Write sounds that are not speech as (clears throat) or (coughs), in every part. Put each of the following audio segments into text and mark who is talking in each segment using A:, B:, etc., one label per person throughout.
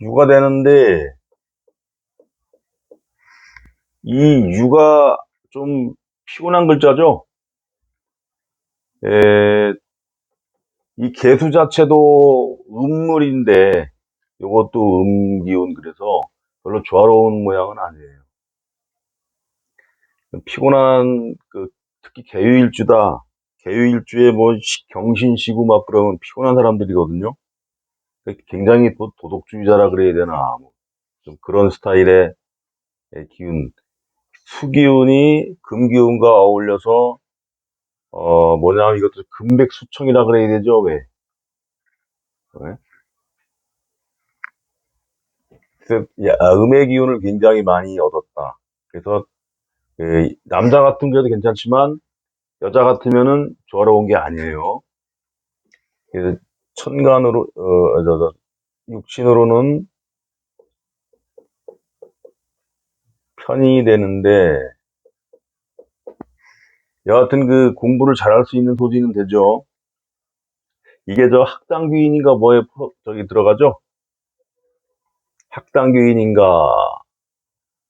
A: 유가 되는데 이 유가 좀 피곤한 글자죠. 에, 이 개수 자체도 음물인데 이것도 음기운 그래서 별로 조화로운 모양은 아니에요. 피곤한 그 특히 개유일주다. 개유일주에 뭐 시- 경신시고 막 그러면 피곤한 사람들이거든요. 굉장히 도, 도덕주의자라 그래야 되나 뭐좀 그런 스타일의 기운 수기운이 금기운과 어울려서 어 뭐냐면 이것도 금백수청이라 그래야 되죠 왜? 왜? 아, 음의 기운을 굉장히 많이 얻었다. 그래서 그 남자 같은 경우도 괜찮지만 여자 같으면은 조화로운 게 아니에요. 그래서 천간으로 어, 저, 저, 육신으로는 편이 되는데 여하튼 그 공부를 잘할 수 있는 소지는 되죠. 이게 저 학당 귀인인가 뭐에 포- 저기 들어가죠? 학당 귀인인가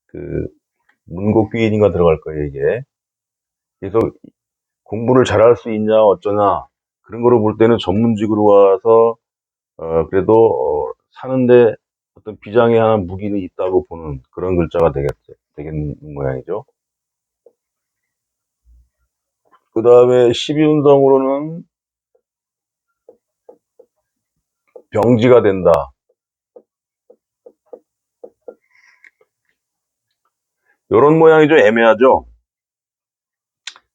A: 그 문곡 귀인인가 들어갈 거예요 이게. 그래서 공부를 잘할 수 있냐 어쩌냐 그런 거로 볼 때는 전문직으로 와서 어 그래도 어 사는데 어떤 비장의 하나 무기는 있다고 보는 그런 글자가 되겠 되겠는 모양이죠. 그 다음에 12운성으로는 병지가 된다. 요런 모양이 좀 애매하죠.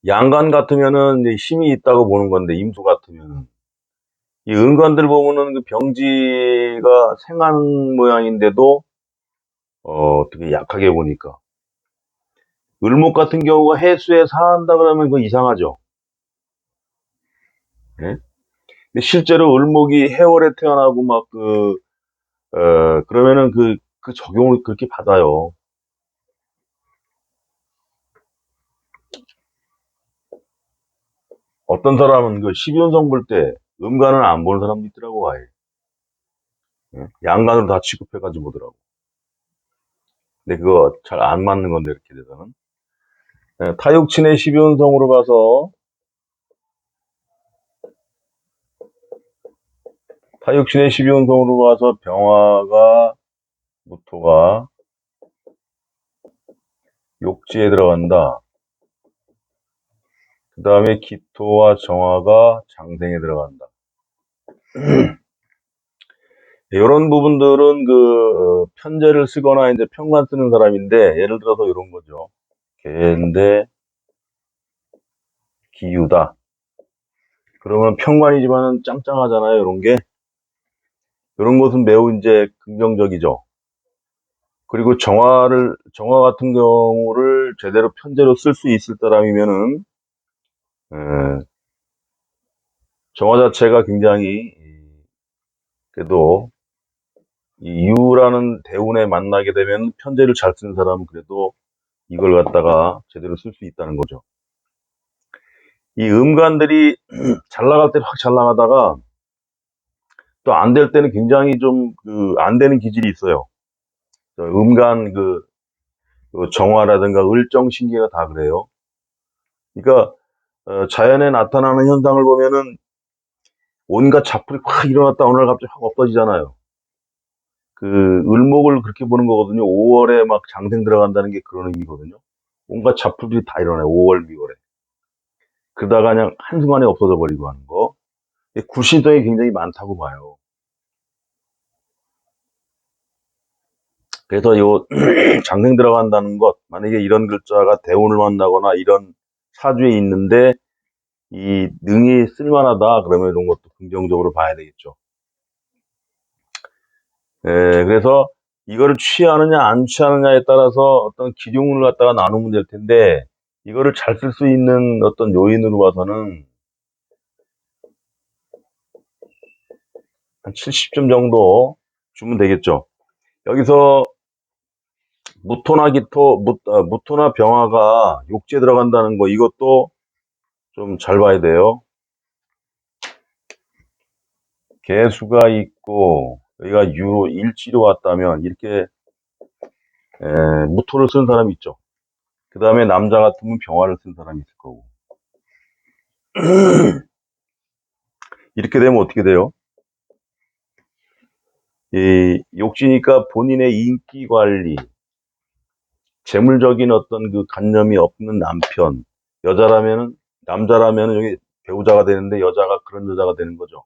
A: 양간 같으면은 이제 힘이 있다고 보는 건데 임수 같으면은 이 은관들 보면은 그 병지가 생한 모양인데도 어 어떻게 약하게 보니까 을목 같은 경우가 해수에 사한다 그러면 그거 이상하죠. 예? 근데 실제로 을목이 해월에 태어나고 막 그, 어, 그러면은 그, 그 적용을 그렇게 받아요. 어떤 사람은 그 12연성 볼때 음간을 안 보는 사람도 있더라고, 아예. 예? 양간으로 다 취급해가지고 보더라고. 근데 그거 잘 안 맞는 건데, 이렇게 돼서는. 예, 타육친의 12연성으로 가서 타육신의 12운동으로 가서 병화가 무토가 욕지에 들어간다. 그 다음에 기토와 정화가 장생에 들어간다. (clears throat) 이런 부분들은 그 어, 편제를 쓰거나 이제 평만 쓰는 사람인데 예를 들어서 이런 거죠. 개인데 기유다. 그러면 평관이지만은 짱짱하잖아요. 이런 게 이런 것은 매우 이제 긍정적이죠. 그리고 정화를 정화 같은 경우를 제대로 편제로 쓸 수 있을 사람이면은 에, 정화 자체가 굉장히 이, 그래도 이 유라는 대운에 만나게 되면 편제를 잘 쓰는 사람은 그래도 이걸 갖다가 제대로 쓸 수 있다는 거죠. 이 음간들이 (clears throat) 잘 나갈 때 확 잘 나가다가 또 안 될 때는 굉장히 좀 그 안 되는 기질이 있어요. 저 음간 그, 그 정화라든가 을정신계가 다 그래요. 그러니까 어, 자연에 나타나는 현상을 보면은 온갖 잡풀이 확 일어났다 오늘 갑자기 확 없어지잖아요. 그 을목을 그렇게 보는 거거든요. 5월에 막 장생 들어간다는 게 그런 의미거든요. 온갖 잡풀들이 다 일어나요. 5월, 6월에. 그러다가 그냥 한순간에 없어져 버리고 하는 거. 구신성이 굉장히 많다고 봐요. 그래서 요 (clears throat) 장생 들어간다는 것, 만약에 이런 글자가 대운을 만나거나 이런 사주에 있는데 이 능이 쓸만하다 그러면 이런 것도 긍정적으로 봐야 되겠죠. 예, 그래서 이거를 취하느냐 안 취하느냐에 따라서 어떤 기둥을 갖다가 나누면 될 텐데 이거를 잘 쓸 수 있는 어떤 요인으로 봐서는 한 70점 정도 주면 되겠죠. 여기서 무토나 기토, 무, 아, 무토나 병화가 욕지에 들어간다는 거 이것도 좀 잘 봐야 돼요. 개수가 있고 여기가 유로 일지로 왔다면 이렇게 에, 무토를 쓰는 사람이 있죠. 그 다음에 남자 같으면 병화를 쓴 사람이 있을 거고. (clears throat) 이렇게 되면 어떻게 돼요? 이 욕지니까 본인의 인기 관리, 재물적인 어떤 그 간념이 없는 남편, 여자라면은 남자라면은 여기 배우자가 되는데 여자가 그런 여자가 되는 거죠.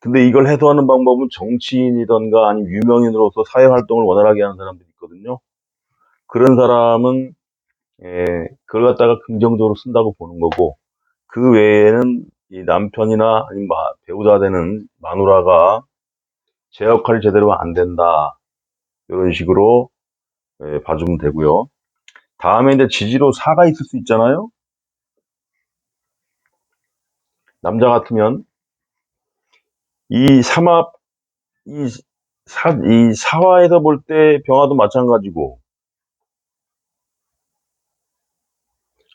A: 근데 이걸 해소하는 방법은 정치인이던가 아니면 유명인으로서 사회 활동을 원활하게 하는 사람들이 있거든요. 그런 사람은 예, 그걸 갖다가 긍정적으로 쓴다고 보는 거고 그 외에는 이 남편이나 아니면 마- 배우자 되는 마누라가 제 역할이 제대로 안 된다 이런 식으로 예, 봐주면 되고요. 다음에 이제 지지로 사가 있을 수 있잖아요. 남자 같으면 이 삼합 이 사, 이 사화에서 볼 때 병화도 마찬가지고.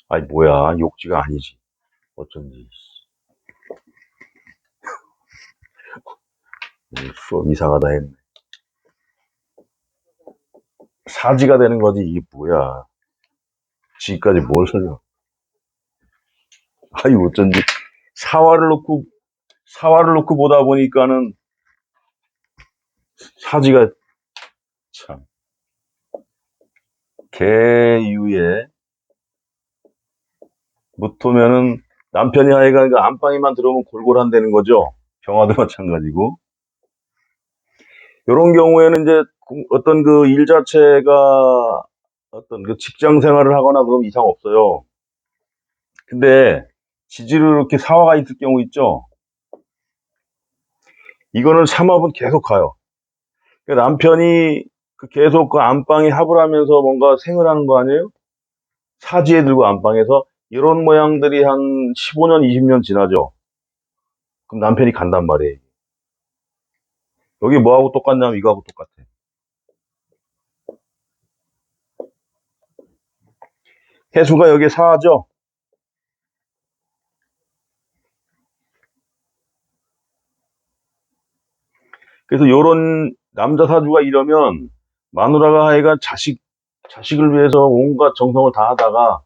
A: 아니 뭐야. 욕지가 아니지. 어쩐지. (laughs) 음, 이상하다 했네 사지가 되는 거지 이게 뭐야 지까지 뭘 설명 아니 어쩐지 사화를 놓고 사화를 놓고 보다 보니까는 사지가 참 개유에 무토면은 남편이 하여간 그 안방에만 들어오면 골골 한다는 거죠. 병화도 마찬가지고. 이런 경우에는 이제 공- 어떤 그 일 자체가 어떤 그 직장 생활을 하거나 그러면 이상 없어요. 근데 지지로 이렇게 사화가 있을 경우 있죠. 이거는 삼합은 계속 가요. 그러니까 남편이 그 계속 그 안방에 합을 하면서 뭔가 생을 하는 거 아니에요? 사지에 들고 안방에서 이런 모양들이 한 15년, 20년 지나죠. 그럼 남편이 간단 말이에요. 여기 뭐하고 똑같냐면 이거하고 똑같아. 해수가 여기 사하죠? 그래서 요런 남자 사주가 이러면 마누라가 하여간 자식, 자식을 위해서 온갖 정성을 다 하다가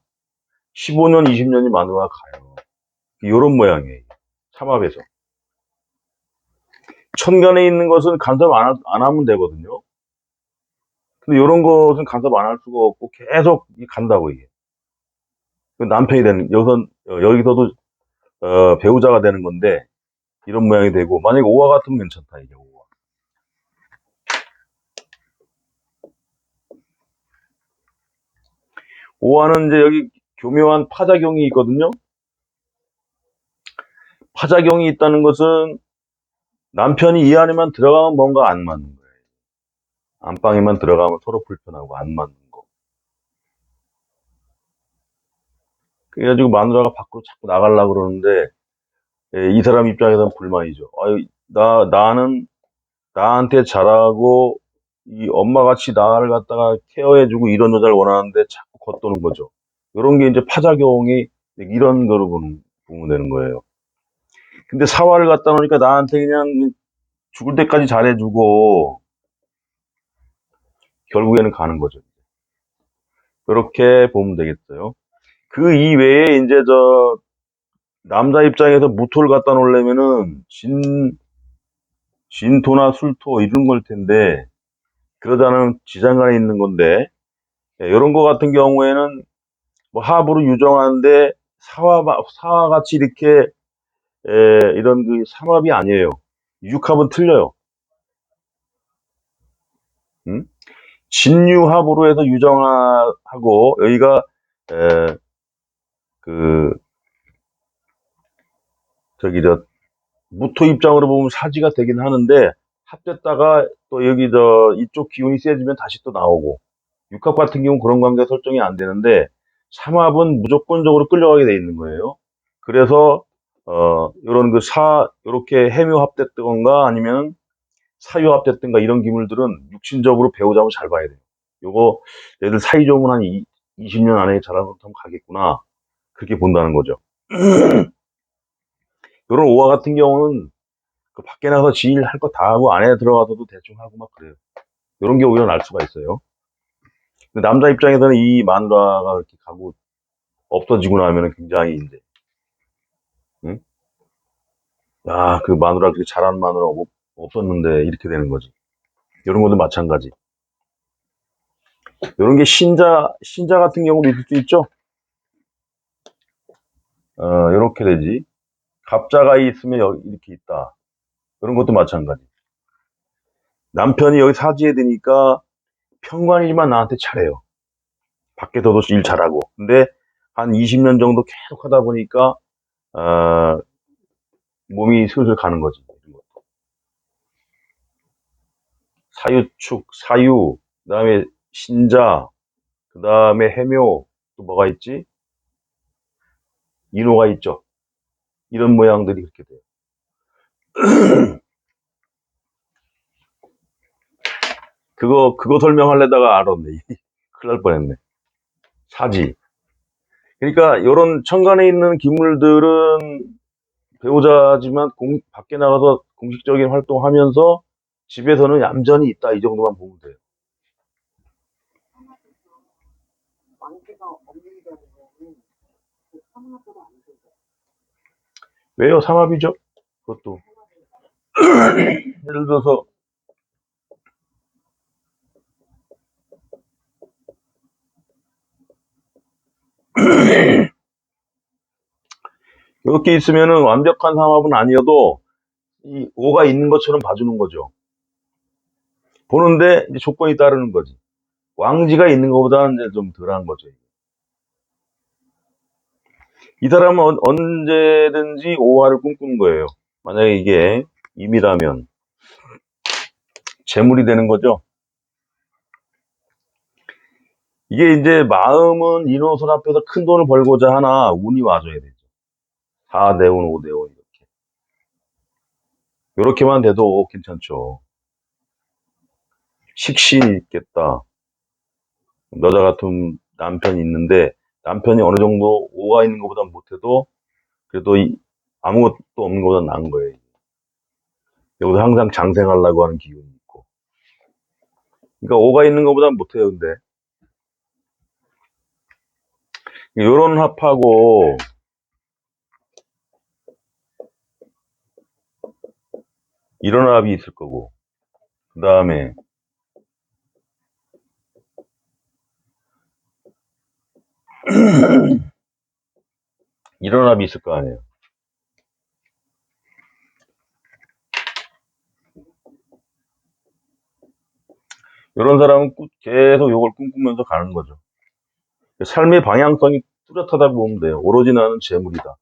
A: 15년, 20년이 마누라가 가요. 요런 모양이에요. 삼합에서. 천간에 있는 것은 간섭 안, 하- 안 하면 되거든요. 근데 요런 것은 간섭 안 할 수가 없고 계속 이 간다고 이게. 그 남편이 되는, 여기서, 어, 여기서도 어, 배우자가 되는 건데 이런 모양이 되고 만약에 오화 같으면 괜찮다 이게 오화. 오화는 이제 여기 교묘한 파작용이 있거든요. 파작용이 있다는 것은 남편이 이 안에만 들어가면 뭔가 안 맞는 거예요. 안방에만 들어가면 서로 불편하고 안 맞는 거. 그래가지고 마누라가 밖으로 자꾸 나가려고 그러는데 예, 이 사람 입장에서는 불만이죠. 아유, 나, 나는 나한테 잘하고 이 엄마같이 나를 갖다가 케어해주고 이런 여자를 원하는데 자꾸 겉도는 거죠. 이런 게 이제 파작용이 이런 거로 보면 되는 거예요. 근데 사화를 갖다 놓으니까 나한테 그냥 죽을 때까지 잘해주고 결국에는 가는 거죠. 그렇게 보면 되겠어요. 그 이외에 이제 저 남자 입장에서 무토를 갖다 놓으려면은 진 진토나 술토 이런 걸 텐데 그러자는 지장간에 있는 건데 이런 거 같은 경우에는 뭐 합으로 유정하는데 사화 사화 같이 이렇게 에, 이런 그 삼합이 아니에요. 육합은 틀려요. 음? 진유합으로 해서 유정하고 여기가 에, 그 저기 저 무토 입장으로 보면 사지가 되긴 하는데 합됐다가 또 여기 저 이쪽 기운이 세지면 다시 또 나오고 육합 같은 경우는 그런 관계 설정이 안 되는데 삼합은 무조건적으로 끌려가게 돼 있는 거예요. 그래서 어 요런 그 사 요렇게 해묘 합됐던가 아니면 사유 합됐던가 이런 기물들은 육신적으로 배우자면 잘 봐야 돼요. 요거 얘들 사이 좋으면 한 이- 20년 안에 잘하면 가겠구나 그렇게 본다는 거죠. (clears throat) 요런 오화 같은 경우는 그 밖에 나가서 지일 할 거 다 하고 안에 들어가서도 대충 하고 막 그래요. 이런 게 오히려 날 수가 있어요. 근데 남자 입장에서는 이 마누라가 이렇게 가고 없어지고 나면은 굉장히 이제, 응? 야, 그 마누라 그렇게 잘하는 마누라 없- 없었는데 이렇게 되는 거지. 이런 것도 마찬가지. 이런 게 신자, 신자 같은 경우도 있을 수 있죠. 어, 이렇게 되지. 갑자가 있으면 이렇게 있다. 이런 것도 마찬가지. 남편이 여기 사지에 드니까 평관이지만 나한테 잘해요. 밖에서도 일 잘하고. 근데 한 20년 정도 계속 하다 보니까, 어, 몸이 슬슬 가는 거지. 이런 것도. 사유축, 사유, 그 다음에 신자, 그 다음에 해묘, 또 뭐가 있지? 인호가 있죠. 이런 모양들이 그렇게 돼요. (clears throat) 그거, 그거 설명하려다가 알았네. (laughs) 큰일 날 뻔했네. 사지. 그러니까, 이런 천간에 있는 기물들은 배우자지만 공- 밖에 나가서 공식적인 활동하면서 집에서는 얌전히 있다. 이 정도만 보면 돼요.
B: 그.
A: 왜요? 삼합이죠? 그것도. (coughs) 예를 들어서, (clears throat) 이렇게 있으면은 완벽한 삼합은 아니어도 이 오가 있는 것처럼 봐주는 거죠. 보는데 이제 조건이 따르는 거지. 왕지가 있는 것보다는 이제 좀 덜한 거죠. 이 사람은 언- 언제든지 오화를 꿈꾸는 거예요. 만약에 이게 임이라면 재물이 되는 거죠. 이게 이제 마음은 인호선 앞에서 큰 돈을 벌고자 하나 운이 와줘야 되죠. 4대운, 5대운 이렇게. 이렇게만 돼도 괜찮죠. 식신이 있겠다. 여자 같은 남편이 있는데 남편이 어느 정도 오가 있는 것보다 못해도 그래도 이- 아무것도 없는 것보다 나은 거예요. 여기서 항상 장생하려고 하는 기운이 있고. 그러니까 오가 있는 것보다 못해요, 근데. 요런 합하고 이런 합이 있을 거고. 그 다음에 (clears throat) 이런 합이 있을 거 아니에요. 이런 사람은 꾸- 계속 요걸 꿈꾸면서 가는 거죠. 삶의 방향성이 뚜렷하다고 보면 돼요. 오로지 나는 재물이다.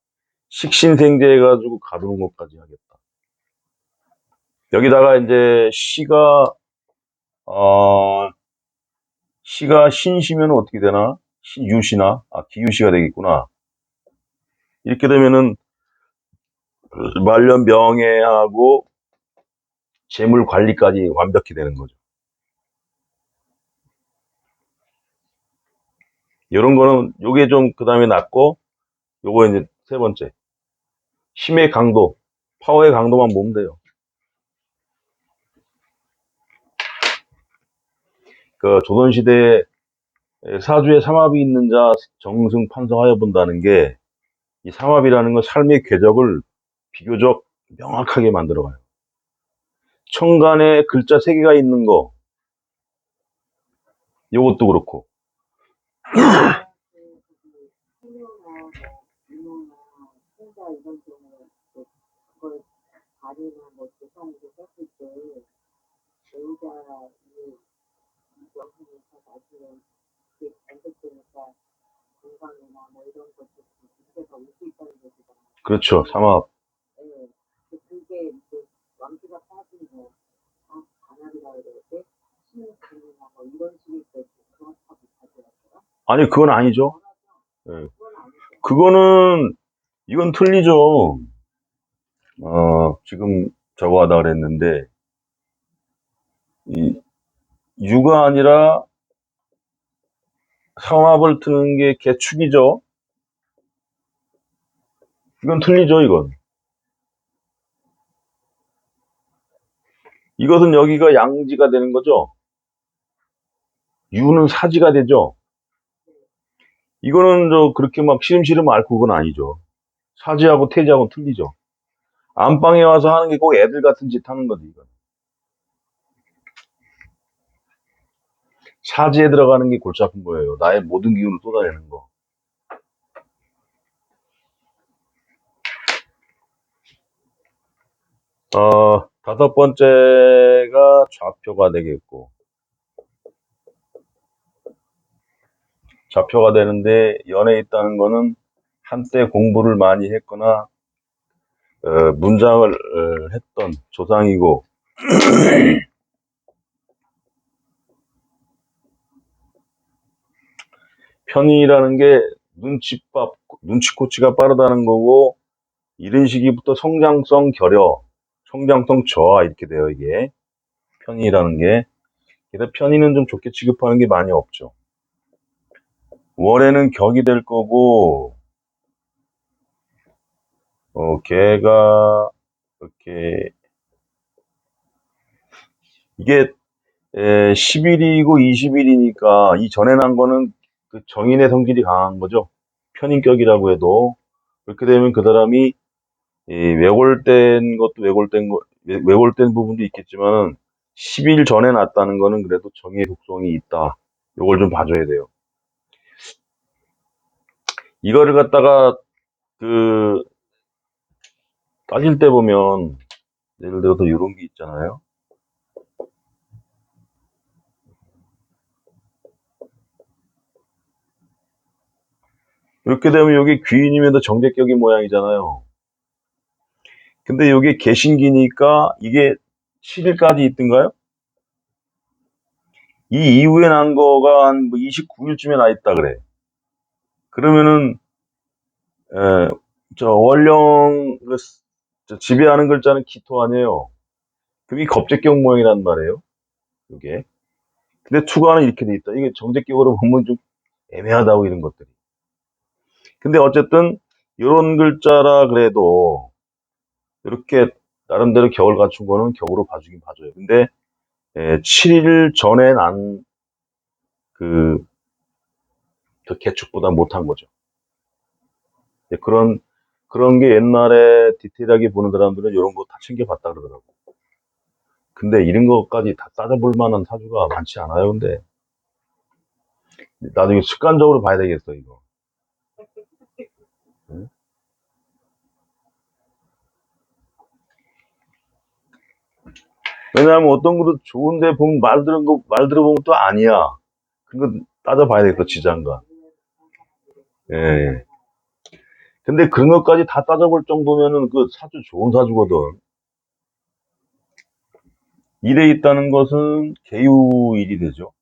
A: 식신생재 해가지고 가두는 것까지 하겠다. 여기다가 이제 시가, 어, 시가 신시면 어떻게 되나? 시- 유시나? 아, 기유시가 되겠구나. 이렇게 되면은 말년 명예하고 재물 관리까지 완벽히 되는 거죠. 이런 거는 요게 좀 그 다음에 낫고 요거 이제 세 번째 힘의 강도 파워의 강도만 보면 돼요. 그 조선시대에 사주에 삼합이 있는 자 정승 판서하여 본다는 게 이 삼합이라는 건 삶의 궤적을 비교적 명확하게 만들어가요. 천간에 글자 세 개가 있는 거 요것도 그렇고 그렇죠. 삼합.
B: 예. 그게 이제 왕기가 빠진 거, 뭐 이런 식의 때 그렇다고 가져왔더라.
A: 아니 그건 아니죠.
B: 아니죠.
A: 그거는 이건 틀리죠. 어, 지금 저거 하다 그랬는데 이 유가 아니라 삼합을 트는 게 개축이죠. 이건 틀리죠, 이건. 이것은 여기가 양지가 되는 거죠. 유는 사지가 되죠. 이거는 저 그렇게 막 시름시름 앓고 그건 아니죠. 사지하고 태지하고 틀리죠. 안방에 와서 하는 게 꼭 애들 같은 짓 하는 거지, 이건. 사지에 들어가는 게 골치 아픈 거예요. 나의 모든 기운을 쏟아내는 거. 어, 다섯 번째가 좌표가 되겠고, 좌표가 되는데, 연에 있다는 거는 한때 공부를 많이 했거나, 어, 문장을 어, 했던 조상이고, (clears throat) 편이라는 게 눈치밥, 눈치코치가 빠르다는 거고, 이런 시기부터 성장성 결여, 성장성 저하 이렇게 돼요, 이게. 편이라는 게. 그래서 편이는 좀 좋게 취급하는 게 많이 없죠. 월에는 격이 될 거고, 어, 걔가, 이렇게, 이게, 에, 10일이고 20일이니까, 이 전에 난 거는 그 정인의 성질이 강한 거죠. 편인격이라고 해도. 그렇게 되면 그 사람이, 이 왜골된 것도 왜골된 거, 왜- 왜골된 부분도 있겠지만은, 10일 전에 났다는 거는 그래도 정의 속성이 있다. 요걸 좀 봐줘야 돼요. 이거를 갖다가, 그, 따질 때 보면, 예를 들어서 이런 게 있잖아요. 이렇게 되면 여기 귀인이면서 정제격인 모양이잖아요. 근데 여기 개신기니까 이게 7일까지 있던가요? 이 이후에 난 거가 한 29일쯤에 나 있다 그래. 그러면은, 에, 저 원령, 그 스- 저 지배하는 글자는 기토 아니에요. 그게 겁제격 모양이란 말이에요. 이게. 근데 투가는 이렇게 돼 있다. 이게 정제격으로 보면 좀 애매하다고 이런 것들이. 근데 어쨌든 이런 글자라 그래도 이렇게 나름대로 격을 갖춘 거는 격으로 봐주긴 봐줘요. 근데 7일 전에 난 그, 그 개축보다 못한 거죠. 예, 그런, 그런 게 옛날에 디테일하게 보는 사람들은 이런 거 다 챙겨봤다 그러더라고. 근데 이런 것까지 다 따져볼 만한 사주가 많지 않아요, 근데. 나중에 습관적으로 봐야 되겠어, 이거. 응? 왜냐하면 어떤 것도 좋은데 보면 말 들은 거, 말 들어보면 또 아니야. 그거 따져봐야 되겠어, 지장가. 예. 근데 그런 것까지 다 따져볼 정도면은 그 사주 좋은 사주거든. 일에 있다는 것은 개유일이 되죠.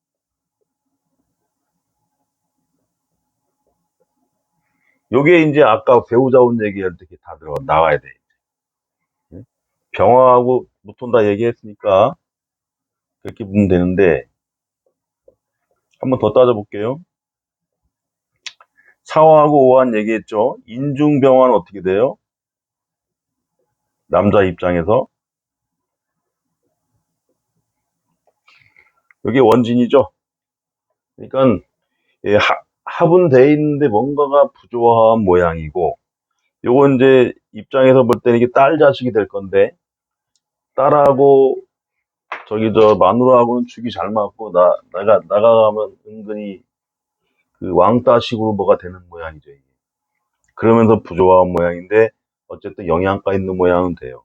A: 요게 이제 아까 배우자 온 얘기할 때 다 들어 나와야 돼. 예? 병화하고 무톤다 얘기했으니까 그렇게 보면 되는데 한번 더 따져볼게요. 사화하고 오한 얘기했죠. 인중병화는 어떻게 돼요? 남자 입장에서 여기 원진이죠. 그러니까 예, 하, 합은 돼 있는데 뭔가가 부조화한 모양이고 요거 이제 입장에서 볼 때는 이게 딸 자식이 될 건데 딸하고 저기 저 마누라하고는 죽이 잘 맞고 나 나가 나가가면 은근히 그 왕따식으로 뭐가 되는 모양이죠 이게. 그러면서 부조화한 모양인데 어쨌든 영양가 있는 모양은 돼요.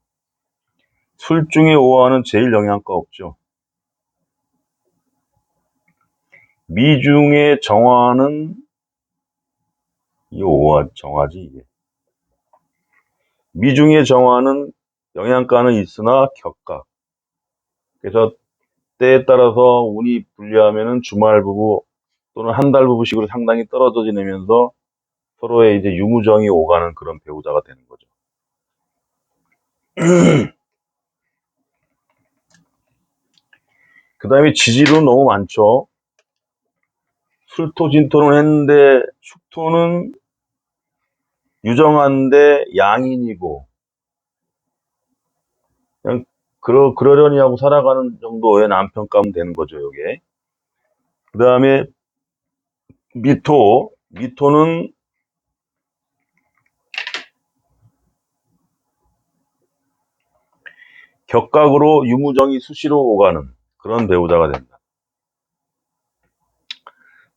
A: 술 중에 오화는 제일 영양가 없죠. 미중의 정화는 이 오화 정화지 이게. 미중의 정화는 영양가는 있으나 격각. 그래서 때에 따라서 운이 불리하면은 주말 부부 또는 한 달 부부식으로 상당히 떨어져 지내면서 서로의 이제 유무정이 오가는 그런 배우자가 되는 거죠. 그 다음에 지지로 너무 많죠. 술토 진토는 했는데 축토는 유정한데 양인이고 그냥 그러, 그러려니 하고 살아가는 정도의 남편감 되는 거죠, 요게. 그 다음에, 미토. 미토는 격각으로 유무정이 수시로 오가는 그런 배우자가 된다.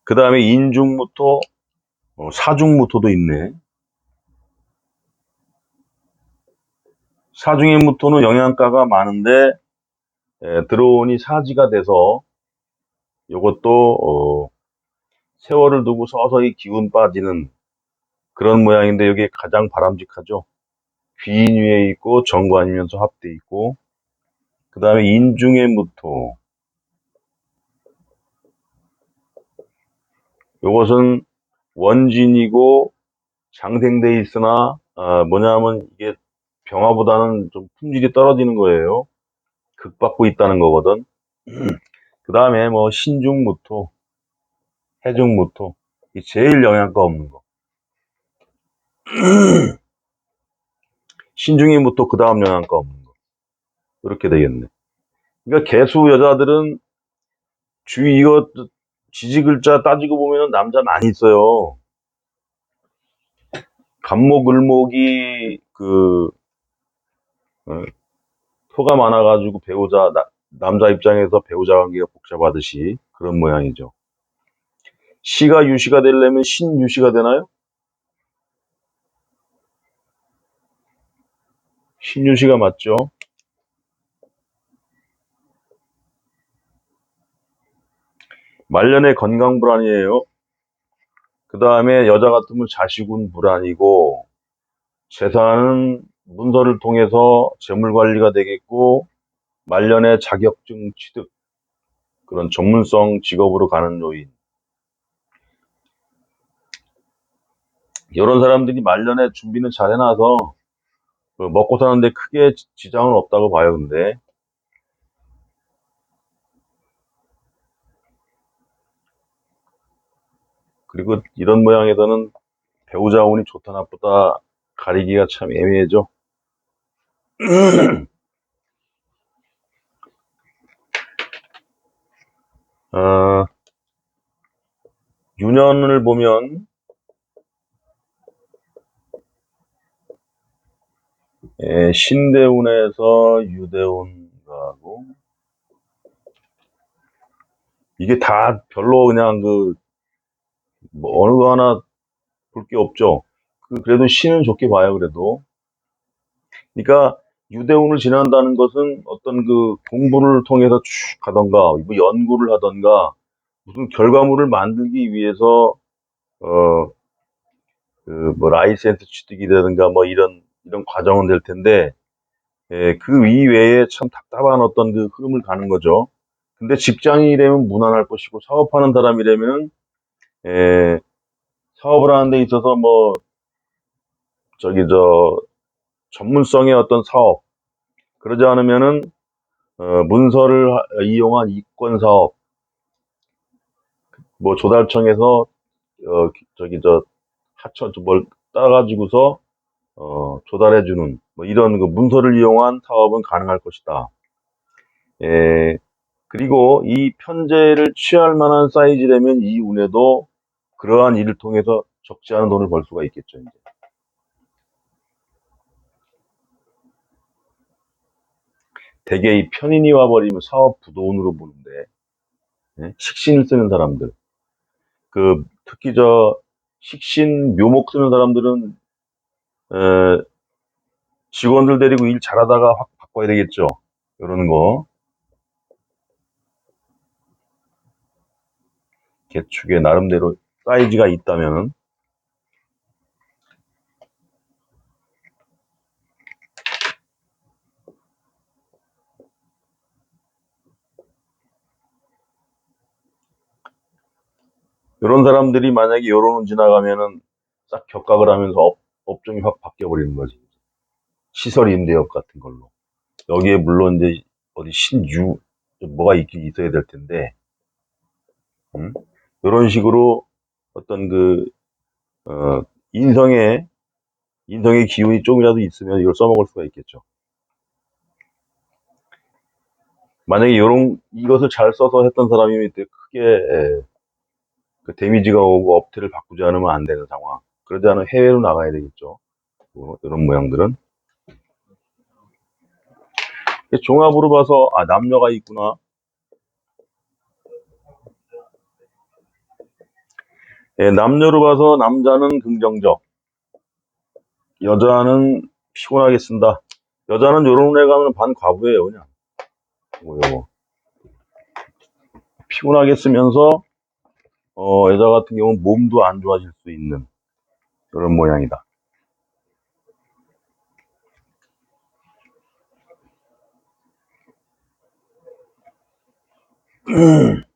A: 그 다음에 인중무토, 어, 사중무토도 있네. 사중의 무토는 영양가가 많은데 에, 들어오니 사지가 돼서 이것도 어, 세월을 두고 서서히 기운 빠지는 그런 모양인데 여기 가장 바람직하죠. 귀인 위에 있고 정관이면서 합돼 있고 그 다음에 인중의 무토 이것은 원진이고 장생돼 있으나 아, 뭐냐면 이게 병화보다는 좀 품질이 떨어지는 거예요. 극받고 있다는 거거든. (clears throat) 그 다음에 뭐 신중무토, 해중무토, 이 제일 영양가 없는 거. (clears throat) 무토 그 다음 영양가 없는 거. 이렇게 되겠네. 그러니까 개수 여자들은 주 이거 지지 글자 따지고 보면은 남자 많이 있어요. 간목 을목이 그 어, 토가 많아가지고 배우자 나- 남자 입장에서 배우자 관계가 복잡하듯이 그런 모양이죠. 시가 유시가 되려면 신 유시가 되나요? 신 유시가 맞죠? 말년에 건강 불안이에요. 그 다음에 여자 같으면 자식운 불안이고 재산은 문서를 통해서 재물 관리가 되겠고 말년에 자격증 취득 그런 전문성 직업으로 가는 요인 이런 사람들이 말년에 준비는 잘 해놔서 그 먹고 사는데 크게 지- 지장은 없다고 봐요 근데. 그리고 이런 모양에서는 배우자 운이 좋다 나쁘다 가리기가 참 애매해져 어, (clears throat) 유년을 보면 예, 신대운에서 유대운 가고 이게 다 별로 그냥 그 뭐 어느 거 하나 볼 게 없죠. 그 그래도 신은 좋게 봐요. 그래도 그러니까 유대운을 지난다는 것은 어떤 그 공부를 통해서 쭉 가던가 뭐 연구를 하던가 무슨 결과물을 만들기 위해서 어 그 뭐 라이센스 취득이라든가 뭐 이런 이런 과정은 될 텐데 예, 그 이외에 참 답답한 어떤 그 흐름을 가는 거죠. 근데 직장인이라면 무난할 것이고 사업하는 사람이라면은 예, 사업을 하는 데 있어서 뭐 저기 저 전문성의 어떤 사업 그러지 않으면은 어, 문서를 하- 이용한 이권 사업 뭐 조달청에서 어, 저기 저 하천 뭘 따가지고서 어, 조달해주는 뭐 이런 그 문서를 이용한 사업은 가능할 것이다. 예, 그리고 이 편제를 취할 만한 사이즈라면 이 운에도 그러한 일을 통해서 적지 않은 돈을 벌 수가 있겠죠. 이제. 대개 이 편인이 와버리면 사업 부도운으로 보는데 예? 식신을 쓰는 사람들 그 특히 저 식신 묘목 쓰는 사람들은 에, 직원들 데리고 일 잘하다가 확 바꿔야 되겠죠. 이런 거 개축에 나름대로 사이즈가 있다면 이런 사람들이 만약에 여론을 지나가면은 싹 격각을 하면서 업, 업종이 확 바뀌어 버리는 거지. 시설 임대업 같은 걸로. 여기에 물론 이제 어디 신유 뭐가 있긴 있어야 될 텐데, 음? 이런 식으로 어떤 그 어, 인성의 인성의 기운이 조금이라도 있으면 이걸 써먹을 수가 있겠죠. 만약에 이런 이것을 잘 써서 했던 사람이 되게 크게 에, 그 데미지가 오고 업태를 바꾸지 않으면 안 되는 상황. 그러지 않으면 해외로 나가야 되겠죠. 뭐 이런 모양들은 종합으로 봐서 아 남녀가 있구나. 예, 남녀로 봐서 남자는 긍정적, 여자는 피곤하게 쓴다. 여자는 요런 애 가면 반 과부예요, 그냥. 요거, 요거. 피곤하게 쓰면서, 어, 여자 같은 경우는 몸도 안 좋아질 수 있는 그런 모양이다. (clears throat)